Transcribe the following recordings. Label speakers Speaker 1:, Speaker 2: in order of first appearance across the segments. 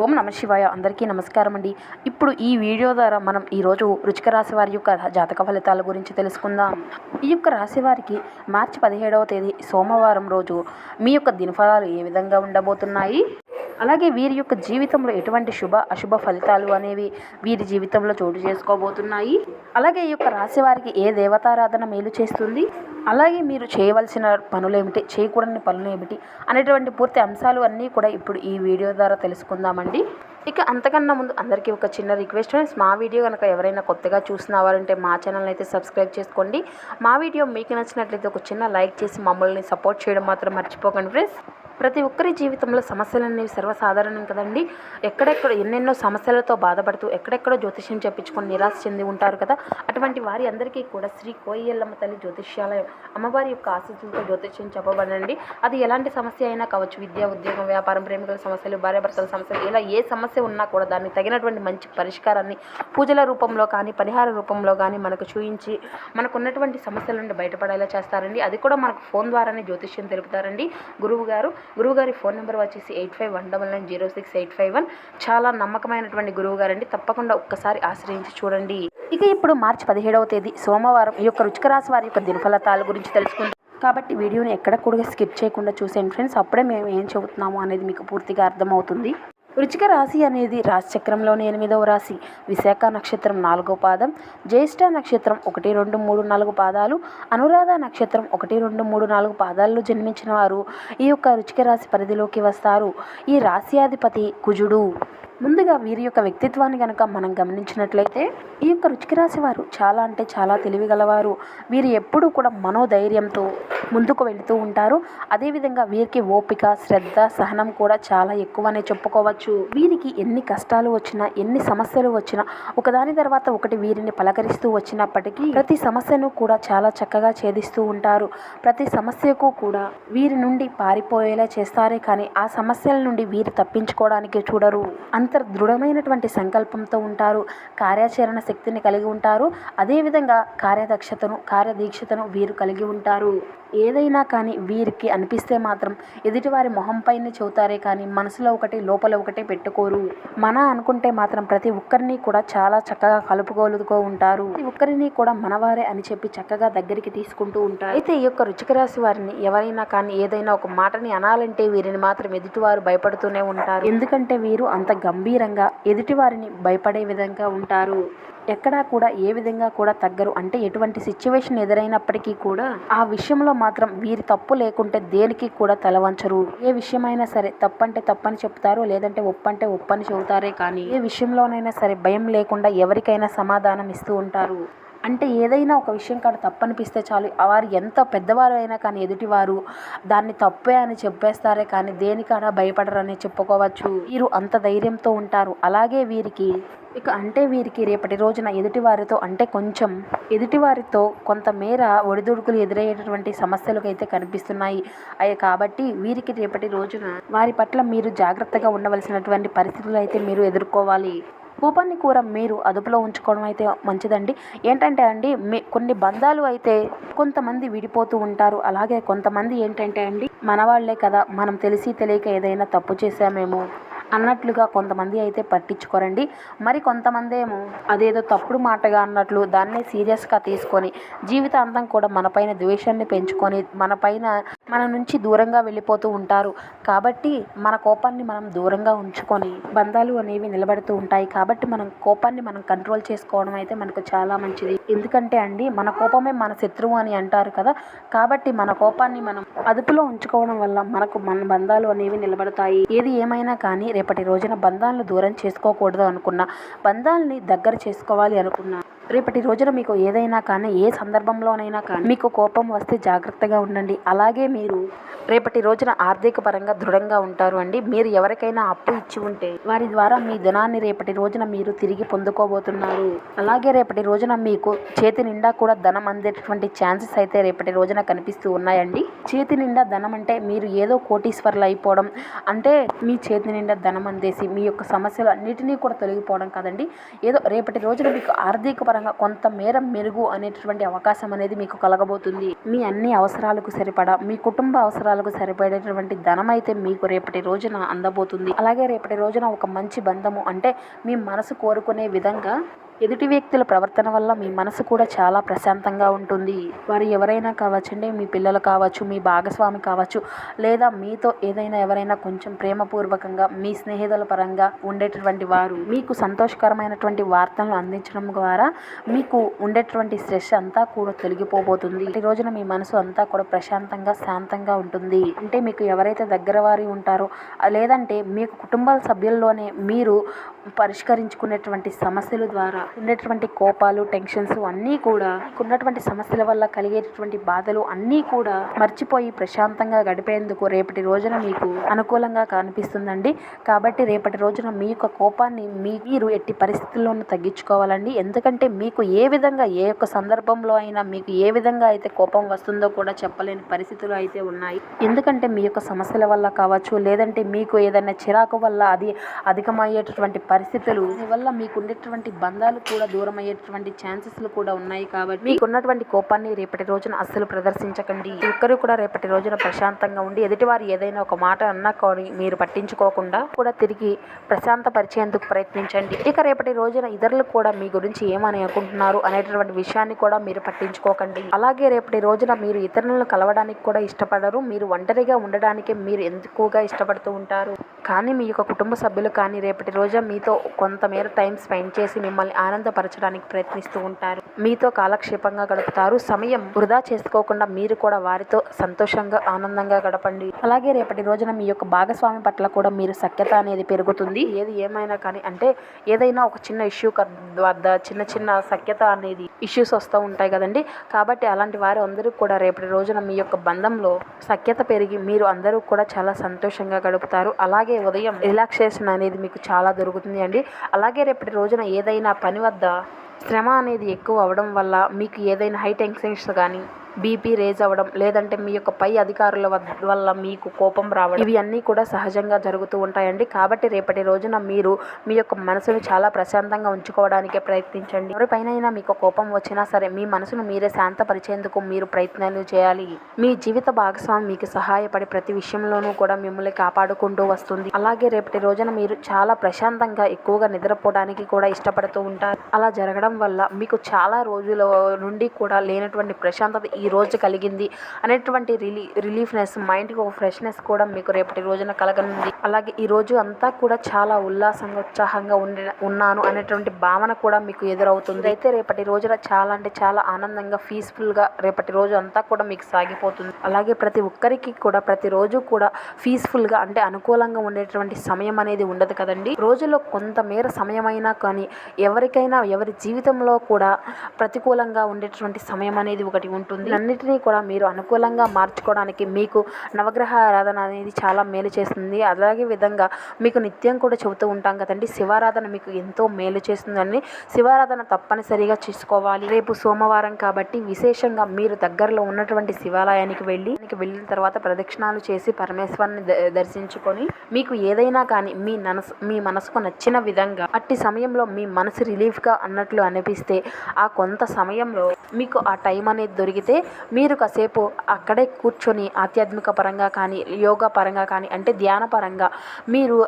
Speaker 1: ఓం నమ శివాయ. అందరికీ నమస్కారం అండి. ఇప్పుడు ఈ వీడియో ద్వారా మనం ఈరోజు రుచిక రాశి వారి యొక్క జాతక ఫలితాల గురించి తెలుసుకుందాం. ఈ యొక్క రాశి వారికి మార్చి పదిహేడవ తేదీ సోమవారం రోజు మీ యొక్క దినఫలాలు ఏ విధంగా ఉండబోతున్నాయి? అలాగే వీరి యొక్క జీవితంలో ఎటువంటి శుభ అశుభ ఫలితాలు అనేవి వీరి జీవితంలో చోటు చేసుకోబోతున్నాయి. అలాగే ఈ యొక్క రాశి వారికి ఏ దేవతారాధన మేలు చేస్తుంది? అలాగే మీరు చేయవలసిన పనులు ఏమిటి చేయకూడని పనులు ఏమిటి అనేటువంటి పూర్తి అంశాలు అన్నీ కూడా ఇప్పుడు ఈ వీడియో ద్వారా తెలుసుకుందామండి. ఇక అంతకన్నా ముందు అందరికీ ఒక చిన్న రిక్వెస్ట్ మా వీడియో కనుక ఎవరైనా కొత్తగా చూసినవారంటే మా ఛానల్ అయితే సబ్స్క్రైబ్ చేసుకోండి. మా వీడియో మీకు నచ్చినట్లయితే ఒక చిన్న లైక్ చేసి మమ్మల్ని సపోర్ట్ చేయడం మాత్రం మర్చిపోకండి ఫ్రెండ్స్. ప్రతి ఒక్కరి జీవితంలో సమస్యలు అనేవి సర్వసాధారణం కదండి. ఎక్కడెక్కడ ఎన్నెన్నో సమస్యలతో బాధపడుతూ ఎక్కడెక్కడో జ్యోతిష్యం చెప్పించుకొని నిరాశ చెంది ఉంటారు కదా. అటువంటి వారి అందరికీ కూడా శ్రీ కోయల్లమ్మ తల్లి జ్యోతిష్యాలయం అమ్మవారి యొక్క ఆశీస్సులతో జ్యోతిష్యం చెప్పబడండి. అది ఎలాంటి సమస్య అయినా కావచ్చు విద్య ఉద్యోగం వ్యాపారం ప్రేమికుల సమస్యలు భార్యాభర్తల సమస్యలు ఇలా ఏ సమస్య ఉన్నా కూడా దాన్ని తగినటువంటి మంచి పరిష్కారాన్ని పూజల రూపంలో కానీ పరిహార రూపంలో కానీ మనకు చూయించి మనకు ఉన్నటువంటి సమస్యల నుండి బయటపడేలా చేస్తారండి. అది కూడా మనకు ఫోన్ ద్వారానే జ్యోతిష్యం తెలుపుతారండి. గురువు గారు గురువుగారి ఫోన్ నెంబర్ వచ్చేసి eight five one double nine zero six eight five one. చాలా నమ్మకమైనటువంటి గురువు గారండి తప్పకుండా ఒక్కసారి ఆశ్రయించి చూడండి. ఇక ఇప్పుడు మార్చి పదిహేడవ తేదీ సోమవారం ఈ యొక్క రుచిక రాశి వారి యొక్క దినఫలతాల గురించి తెలుసుకుందాం. కాబట్టి వీడియోని ఎక్కడ కూడా స్కిప్ చేయకుండా చూసేయండి ఫ్రెండ్స్. అప్పుడే మేము ఏం చెబుతున్నాము అనేది మీకు పూర్తిగా అర్థమవుతుంది. వృచిక రాశి అనేది రాశిచక్రంలోని ఎనిమిదవ రాశి. విశాఖ నక్షత్రం నాలుగో పాదం జ్యేష్ఠ నక్షత్రం ఒకటి రెండు మూడు నాలుగు పాదాలు అనురాధ నక్షత్రం ఒకటి రెండు మూడు నాలుగు పాదాల్లో జన్మించిన వారు ఈ యొక్క రుచిక రాశి పరిధిలోకి వస్తారు. ఈ రాశ్యాధిపతి కుజుడు. ముందుగా వీరి యొక్క వ్యక్తిత్వాన్ని కనుక మనం గమనించినట్లయితే ఈ యొక్క రుచికి రాశి వారు చాలా అంటే చాలా తెలివిగలవారు. వీరు ఎప్పుడూ కూడా మనోధైర్యంతో ముందుకు వెళుతూ ఉంటారు. అదేవిధంగా వీరికి ఓపిక శ్రద్ధ సహనం కూడా చాలా ఎక్కువనే చెప్పుకోవచ్చు. వీరికి ఎన్ని కష్టాలు వచ్చినా ఎన్ని సమస్యలు వచ్చినా ఒకదాని తర్వాత ఒకటి వీరిని పలకరిస్తూ వచ్చినప్పటికీ ప్రతి సమస్యను కూడా చాలా చక్కగా ఛేదిస్తూ ఉంటారు. ప్రతి సమస్యకు కూడా వీరి నుండి పారిపోయేలా చేస్తారే కానీ ఆ సమస్యల నుండి వీరు తప్పించుకోవడానికి చూడరు. అంత దృఢమైనటువంటి సంకల్పంతో ఉంటారు కార్యాచరణ శక్తిని కలిగి ఉంటారు. అదేవిధంగా కార్యదక్షతను కార్యదీక్షతను వీరు కలిగి ఉంటారు. ఏదైనా కానీ వీరికి అనిపిస్తే మాత్రం ఎదుటివారి మొహంపైనే చెబుతారే కానీ మనసులో ఒకటి లోపల ఒకటి పెట్టుకోరు. మన అనుకుంటే మాత్రం ప్రతి ఒక్కరిని కూడా చాలా చక్కగా కలుపుకోలుకో ఉంటారు. ప్రతి ఒక్కరిని కూడా మనవారే అని చెప్పి చక్కగా దగ్గరికి తీసుకుంటూ ఉంటారు. అయితే ఈ యొక్క రుచిక రాశి వారిని ఎవరైనా కానీ ఏదైనా ఒక మాటని అనాలంటే వీరిని మాత్రం ఎదుటివారు భయపడుతూనే ఉంటారు. ఎందుకంటే వీరు అంత గంభీరంగా ఎదుటివారిని భయపడే విధంగా ఉంటారు. ఎక్కడా కూడా ఏ విధంగా కూడా తగ్గరు. అంటే ఎటువంటి సిచ్యువేషన్ ఎదురైనప్పటికీ కూడా ఆ విషయంలో మాత్రం వీరి తప్పు లేకుంటే దేనికి కూడా తలవంచరు. ఏ విషయమైనా సరే తప్పంటే తప్పని చెప్తారు లేదంటే ఒప్పంటే ఒప్పని చెబుతారే కానీ ఏ విషయంలోనైనా సరే భయం లేకుండా ఎవరికైనా సమాధానం ఇస్తూ ఉంటారు. అంటే ఏదైనా ఒక విషయం కాడ తప్పనిపిస్తే చాలు. వారు ఎంత పెద్దవారు అయినా కానీ ఎదుటివారు దాన్ని తప్పే అని చెప్పేస్తారే కానీ దేనికైనా భయపడరని చెప్పుకోవచ్చు. వీరు అంత ధైర్యంతో ఉంటారు. అలాగే వీరికి ఇక అంటే వీరికి రేపటి రోజున ఎదుటివారితో అంటే కొంచెం ఎదుటివారితో కొంతమేర ఒడిదుడుకులు ఎదురయ్యేటటువంటి సమస్యలకు అయితే కనిపిస్తున్నాయి. అవి కాబట్టి వీరికి రేపటి రోజున వారి పట్ల మీరు జాగ్రత్తగా ఉండవలసినటువంటి పరిస్థితులు అయితే మీరు ఎదుర్కోవాలి. కోపాన్ని కూర మీరు అదుపులో ఉంచుకోవడం అయితే మంచిదండి. ఏంటంటే అండి మీ కొన్ని బంధాలు అయితే కొంతమంది విడిపోతూ ఉంటారు. అలాగే కొంతమంది ఏంటంటే అండి మనవాళ్ళే కదా మనం తెలిసి తెలియక ఏదైనా తప్పు చేసామేమో అన్నట్లుగా కొంతమంది అయితే పట్టించుకోరండి. మరి కొంతమంది ఏమో అదేదో తప్పుడు మాటగా అన్నట్లు దాన్నే సీరియస్గా తీసుకొని జీవితాంతం కూడా మనపైన ద్వేషాన్ని పెంచుకొని మనపైన మన నుంచి దూరంగా వెళ్ళిపోతూ ఉంటారు. కాబట్టి మన కోపాన్ని మనం దూరంగా ఉంచుకొని బంధాలు అనేవి నిలబడుతూ ఉంటాయి. కాబట్టి మనం కోపాన్ని మనం కంట్రోల్ చేసుకోవడం అయితే మనకు చాలా మంచిది. ఎందుకంటే అండి మన కోపమే మన శత్రువు అని అంటారు కదా. కాబట్టి మన కోపాన్ని మనం అదుపులో ఉంచుకోవడం వల్ల మనకు మన బంధాలు అనేవి నిలబడతాయి. ఏది ఏమైనా కానీ రేపటి రోజున బంధాలను దూరం చేసుకోకూడదు అనుకున్నా బంధాలని దగ్గర చేసుకోవాలి అనుకున్నా. రేపటి రోజున మీకు ఏదైనా కానీ ఏ సందర్భంలోనైనా కానీ మీకు కోపం వస్తే జాగ్రత్తగా ఉండండి. అలాగే మీరు రేపటి రోజున ఆర్థిక పరంగా దృఢంగా ఉంటారు అండి. మీరు ఎవరికైనా అప్పు ఇచ్చి ఉంటే వారి ద్వారా మీ ధనాన్ని రేపటి రోజున మీరు తిరిగి పొందుకోబోతున్నారు. అలాగే రేపటి రోజున మీకు చేతి నిండా కూడా ధనం అందేటటువంటి ఛాన్సెస్ అయితే రేపటి రోజున కనిపిస్తూ ఉన్నాయండి. చేతి నిండా ధనం అంటే మీరు ఏదో కోటీశ్వర్లు అయిపోవడం అంటే మీ చేతి నిండా ధనం అందేసి మీ యొక్క సమస్యలు అన్నిటినీ కూడా తొలగిపోవడం కదండి. ఏదో రేపటి రోజున మీకు ఆర్థిక పరంగా కొంతమేర మెరుగు అనేటటువంటి అవకాశం అనేది మీకు కలగబోతుంది. మీ అన్ని అవసరాలకు సరిపడా మీ కుటుంబ అవసరాలకు సరిపడేటటువంటి ధనం అయితే మీకు రేపటి రోజున అందబోతుంది. అలాగే రేపటి రోజున ఒక మంచి బంధము అంటే మీ మనసు కోరుకునే విధంగా ఎదుటి వ్యక్తుల ప్రవర్తన వల్ల మీ మనసు కూడా చాలా ప్రశాంతంగా ఉంటుంది. వారు ఎవరైనా కావచ్చండి మీ పిల్లలు కావచ్చు మీ భాగస్వామి కావచ్చు లేదా మీతో ఏదైనా ఎవరైనా కొంచెం ప్రేమపూర్వకంగా మీ స్నేహితుల పరంగా ఉండేటటువంటి వారు మీకు సంతోషకరమైనటువంటి వార్తలను అందించడం ద్వారా మీకు ఉండేటువంటి స్ట్రెస్ అంతా కూడా తొలగిపోబోతుంది. ఈ రోజున మీ మనసు అంతా కూడా ప్రశాంతంగా శాంతంగా ఉంటుంది. అంటే మీకు ఎవరైతే దగ్గర వారి ఉంటారో లేదంటే మీకు కుటుంబ సభ్యుల్లోనే మీరు పరిష్కరించుకునేటువంటి సమస్యల ద్వారా ఉండేటువంటి కోపాలు టెన్షన్స్ అన్నీ కూడా ఉన్నటువంటి సమస్యల వల్ల కలిగేటటువంటి బాధలు అన్నీ కూడా మర్చిపోయి ప్రశాంతంగా గడిపేందుకు రేపటి రోజున మీకు అనుకూలంగా కనిపిస్తుందండి. కాబట్టి రేపటి రోజున మీ యొక్క కోపాన్ని మీరు ఎట్టి పరిస్థితుల్లోనూ తగ్గించుకోవాలండి. ఎందుకంటే మీకు ఏ విధంగా ఏ యొక్క సందర్భంలో అయినా మీకు ఏ విధంగా అయితే కోపం వస్తుందో కూడా చెప్పలేని పరిస్థితులు అయితే ఉన్నాయి. ఎందుకంటే మీ యొక్క సమస్యల వల్ల కావచ్చు లేదంటే మీకు ఏదైనా చిరాకు వల్ల అది అధికమయ్యేటటువంటి పరిస్థితులు వల్ల మీకు ఉండేటువంటి బంధాలు కూడా దూరం అయ్యేటువంటి ఛాన్సెస్లు కూడా ఉన్నాయి కాబట్టి మీకు ఉన్నటువంటి కోపాన్ని రేపటి రోజున అస్సలు ప్రదర్శించకండి. ఒక్కరు కూడా రేపటి రోజున ప్రశాంతంగా ఉండి ఎదుటివారు ఏదైనా ఒక మాట అన్నా కానీ మీరు పట్టించుకోకుండా కూడా తిరిగి ప్రశాంత పరిచేందుకు ప్రయత్నించండి. ఇక రేపటి రోజున ఇతరులు కూడా మీ గురించి ఏమని అనుకుంటున్నారు అనేటటువంటి విషయాన్ని కూడా మీరు పట్టించుకోకండి. అలాగే రేపటి రోజున మీరు ఇతరులను కలవడానికి కూడా ఇష్టపడరు. మీరు ఒంటరిగా ఉండడానికే మీరు ఎందుకుగా ఇష్టపడుతూ ఉంటారు? కానీ మీ యొక్క కుటుంబ సభ్యులు కానీ రేపటి రోజు మీతో కొంతమేర టైం స్పెండ్ చేసి మిమ్మల్ని ఆనందపరచడానికి ప్రయత్నిస్తూ ఉంటారు. మీతో కాలక్షేపంగా గడుపుతారు. సమయం వృధా చేసుకోకుండా మీరు కూడా వారితో సంతోషంగా ఆనందంగా గడపండి. అలాగే రేపటి రోజున మీ యొక్క భాగస్వామి పట్ల కూడా మీరు సఖ్యత అనేది పెరుగుతుంది. ఏది ఏమైనా కానీ అంటే ఏదైనా ఒక చిన్న ఇష్యూ వద్ద చిన్న చిన్న సఖ్యత అనేది ఇష్యూస్ వస్తూ ఉంటాయి కదండి. కాబట్టి అలాంటి వారు అందరూ కూడా రేపటి రోజున మీ యొక్క బంధంలో సఖ్యత పెరిగి మీరు అందరూ కూడా చాలా సంతోషంగా గడుపుతారు. అలాగే ఉదయం రిలాక్సేషన్ అనేది మీకు చాలా దొరుకుతుంది అండి. అలాగే రేపటి రోజున ఏదైనా పని వద్ద శ్రమ అనేది ఎక్కువ అవడం వల్ల మీకు ఏదైనా హై టెన్షన్స్ కానీ బీపీ రేజ్ అవ్వడం లేదంటే మీ యొక్క పై అధికారుల వల్ల మీకు కోపం రావడం ఇవి అన్నీ కూడా సహజంగా జరుగుతూ ఉంటాయండి. కాబట్టి రేపటి రోజున మీరు మీ యొక్క మనసును చాలా ప్రశాంతంగా ఉంచుకోవడానికే ప్రయత్నించండి. ఎవరిపైన మీకు కోపం వచ్చినా సరే మీ మనసును మీరే శాంతపరిచేందుకు మీరు ప్రయత్నాలు చేయాలి. మీ జీవిత భాగస్వామి మీకు సహాయపడి ప్రతి విషయంలోనూ కూడా మిమ్మల్ని కాపాడుకుంటూ వస్తుంది. అలాగే రేపటి రోజున మీరు చాలా ప్రశాంతంగా ఎక్కువగా నిద్రపోవడానికి కూడా ఇష్టపడుతూ ఉంటారు. అలా జరగడం వల్ల మీకు చాలా రోజుల నుండి కూడా లేనటువంటి ప్రశాంతత ఈ రోజు కలిగింది అనేటువంటి రిలీ రిలీఫ్నెస్ మైండ్కి ఒక ఫ్రెష్నెస్ కూడా మీకు రేపటి రోజున కలగనుంది. అలాగే ఈ రోజు అంతా కూడా చాలా ఉల్లాసంగా ఉత్సాహంగా ఉండి ఉన్నాను అనేటువంటి భావన కూడా మీకు ఎదురవుతుంది. అయితే రేపటి రోజున చాలా అంటే చాలా ఆనందంగా పీస్ఫుల్గా రేపటి రోజు అంతా కూడా మీకు సాగిపోతుంది. అలాగే ప్రతి ఒక్కరికి కూడా ప్రతిరోజు కూడా పీస్ఫుల్గా అంటే అనుకూలంగా ఉండేటువంటి సమయం అనేది ఉండదు కదండి. రోజులో కొంతమేర సమయమైనా కానీ ఎవరికైనా ఎవరి జీవితంలో కూడా ప్రతికూలంగా ఉండేటువంటి సమయం అనేది ఒకటి ఉంటుంది. అన్నిటినీ కూడా మీరు అనుకూలంగా మార్చుకోవడానికి మీకు నవగ్రహ ఆరాధన అనేది చాలా మేలు చేస్తుంది. అలాగే విధంగా మీకు నిత్యం కూడా చెబుతూ ఉంటాం కదండి శివారాధన మీకు ఎంతో మేలు చేస్తుందని శివారాధన తప్పనిసరిగా చేసుకోవాలి. రేపు సోమవారం కాబట్టి విశేషంగా మీరు దగ్గరలో ఉన్నటువంటి శివాలయానికి వెళ్ళి దానికి వెళ్ళిన తర్వాత ప్రదక్షిణాలు చేసి పరమేశ్వరుని ద- దర్శించుకొని మీకు ఏదైనా కానీ మీ మనసు మీ మనసుకు నచ్చిన విధంగా అట్టి సమయంలో మీ మనసు రిలీఫ్గా అన్నట్లు అనిపిస్తే ఆ కొంత సమయంలో మీకు ఆ టైం అనేది దొరికితే మీరు కాసేపు అక్కడే కూర్చొని ఆధ్యాత్మిక పరంగా కానీ యోగా పరంగా కానీ అంటే ధ్యాన పరంగా మీరు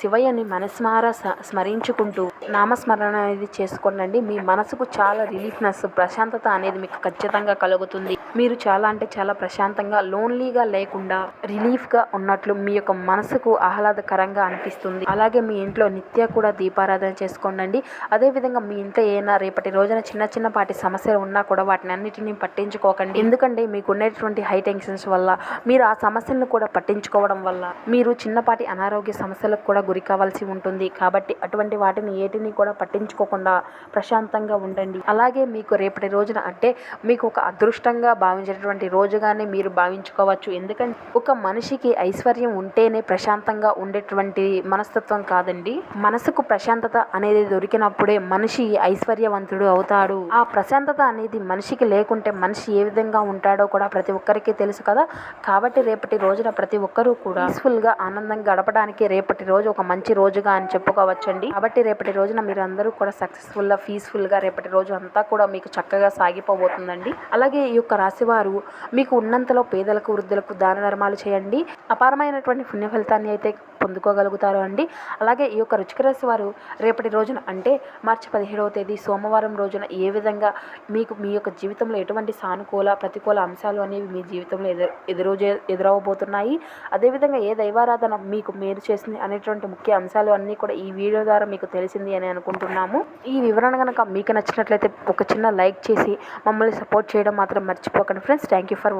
Speaker 1: శివయ్యని మనస్మార స్మరించుకుంటూ నామస్మరణ అనేది చేసుకోండి మీ మనసుకు చాలా రిలీఫ్నెస్ ప్రశాంతత అనేది మీకు ఖచ్చితంగా కలుగుతుంది. మీరు చాలా అంటే చాలా ప్రశాంతంగా లోన్లీగా లేకుండా రిలీఫ్గా ఉన్నట్లు మీ యొక్క మనసుకు ఆహ్లాదకరంగా అనిపిస్తుంది. అలాగే మీ ఇంట్లో నిత్య కూడా దీపారాధన చేసుకోండి అదేవిధంగా మీ ఇంట్లో ఏమైనా రేపటి రోజున చిన్న చిన్నపాటి సమస్యలు ఉన్నా కూడా వాటిని అన్నిటిని పట్టించుకోకండి. ఎందుకంటే మీకు ఉండేటువంటి హై టెన్షన్స్ వల్ల మీరు ఆ సమస్యలను కూడా పట్టించుకోవడం వల్ల మీరు చిన్నపాటి అనారోగ్య సమస్యలకు కూడా గురి కావాల్సి ఉంటుంది. కాబట్టి అటువంటి వాటిని ఏటిని కూడా పట్టించుకోకుండా ప్రశాంతంగా ఉండండి. అలాగే మీకు రేపటి రోజున అంటే మీకు ఒక అదృష్టంగా భావించేటటువంటి రోజుగానే మీరు భావించుకోవచ్చు. ఎందుకంటే ఒక మనిషికి ఐశ్వర్యం ఉంటేనే ప్రశాంతంగా ఉండేటువంటి మనస్తత్వం కాదండి. మనసుకు ప్రశాంతత అనేది దొరికినప్పుడే మనిషి ఐశ్వర్యవంతుడు అవుతాడు. ఆ ప్రశాంతత అనేది మనిషికి లేకుంటే మనిషి ఏ విధంగా ఉంటాడో కూడా ప్రతి ఒక్కరికి తెలుసు కదా. కాబట్టి రేపటి రోజున ప్రతి ఒక్కరూ కూడా పీస్ఫుల్గా ఆనందంగా గడపడానికి రేపటి రోజు ఒక మంచి రోజుగా అని చెప్పుకోవచ్చండి. కాబట్టి రేపటి రోజున మీరు అందరూ కూడా సక్సెస్ఫుల్గా పీస్ఫుల్గా రేపటి రోజు అంతా కూడా మీకు చక్కగా సాగిపోబోతుందండి. అలాగే ఈ యొక్క రాశివారు మీకు ఉన్నంతలో పేదలకు వృద్ధులకు దాన ధర్మాలు చేయండి. అపారమైనటువంటి పుణ్య ఫలితాన్ని అయితే పొందుకోగలుగుతారు అండి. అలాగే ఈ యొక్క రుచిక రాశి వారు రేపటి రోజున అంటే మార్చి పదిహేడవ తేదీ సోమవారం రోజున ఏ విధంగా మీకు మీ యొక్క జీవితంలో ఎటువంటి సానుకూల ప్రతికూల అంశాలు అనేవి మీ జీవితంలో ఎదురు ఎదురు ఎదురవబోతున్నాయి అదేవిధంగా ఏ దైవారాధన మీకు మేలు చేసింది అనేటువంటి ముఖ్య అంశాలు అన్నీ కూడా ఈ వీడియో ద్వారా మీకు తెలిసింది అని అనుకుంటున్నాము. ఈ వివరణ కనుక మీకు నచ్చినట్లయితే ఒక చిన్న లైక్ చేసి మమ్మల్ని సపోర్ట్ చేయడం మాత్రం మర్చిపోకండి. Friends thank you for